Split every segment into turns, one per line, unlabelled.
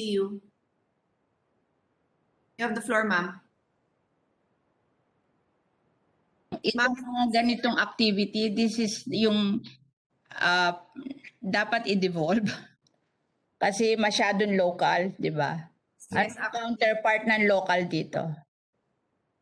see you. You have the floor, ma'am.
Itong mga ganitong activity, this is yung ah, dapat i-devolve. Kasi masyadong local, di ba?
Yes,
ang counterpart ng local dito?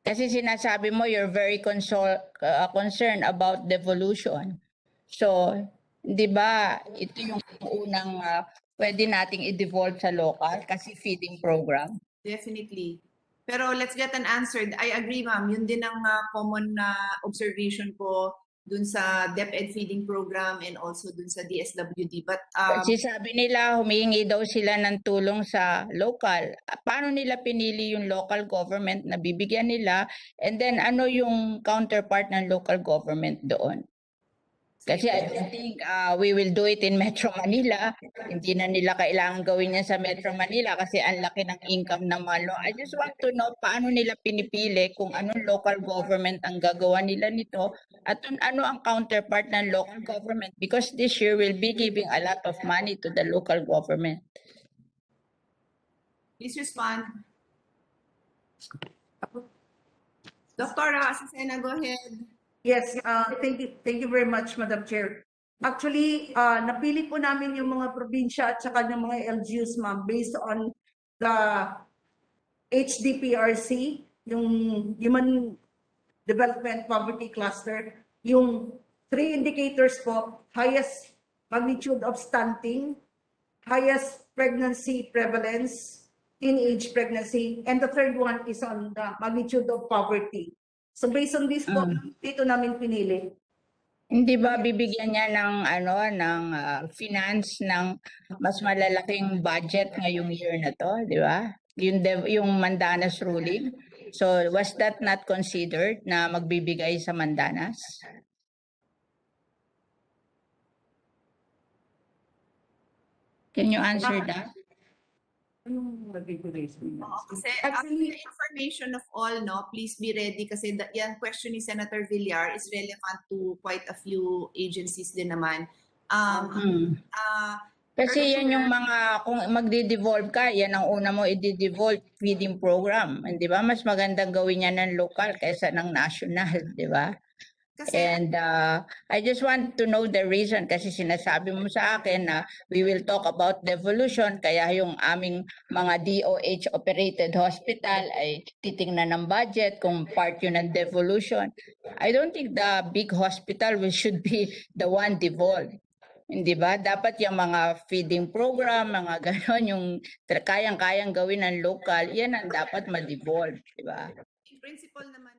Kasi sinasabi mo you're very consol- uh, concerned about devolution. So, di ba, ito yung unang uh, pwede nating i-devolve sa local kasi feeding program.
Definitely. Pero let's get an answer. I agree, ma'am. Yun din ang ah, common na observation ko dun sa DepEd feeding program and also dun sa DSWD. But um,
Kasi sabi nila, humihingi daw sila ng tulong sa local. Paano nila pinili yung local government na bibigyan nila? And then ano yung counterpart ng local government doon? Kasi I don't think uh, we will do it in Metro Manila. Hindi na nila kailangan gawin yan sa Metro Manila kasi ang laki ng income ng mga. I just want to know paano nila pinipili kung anong local government ang gagawa nila nito at ano ang counterpart ng local government because this year will be giving a lot of money to the local government.
please respond. Doctora Azucena, go ahead.
Yes, uh, thank you, thank you very much, Madam Chair. Actually, uh, napili po namin yung mga probinsya at saka ng mga LGUs, ma'am, based on the HDPRC, yung Human Development Poverty Cluster, yung three indicators po, highest magnitude of stunting, highest pregnancy prevalence, teenage pregnancy, and the third one is on the magnitude of poverty. So based on this po, dito namin pinili.
Hindi ba bibigyan niya ng ano ng ah, finance ng mas malalaking budget ngayong year na to, di ba? Yung dev- yung Mandanas ruling. So was that not considered na magbibigay sa Mandanas? Can you answer that?
Anong inyo?
Oo, Kasi
Actually-
actually, information of all, no, please be ready kasi the, yan question ni Senator Villar is relevant to quite a few agencies din naman. Um,
Hmm.
ah,
Kasi yan yung mga, kung magdi-devolve ka, yan ang una mo i-devolve feeding program. Di ba? Mas magandang gawin yan ng local kaysa ng national, di ba?
Kasi
And uh, I just want to know the reason kasi sinasabi mo sa akin na we will talk about devolution kaya yung aming mga DOH operated hospital ay titingnan ng budget kung part yun ng devolution. I don't think the big hospital will should be the one devolved. Hindi ba? Dapat yung mga feeding program, mga ganon, yung kayang-kayang gawin ng local, yan ang dapat ma-devolve. Di ba?
in principle naman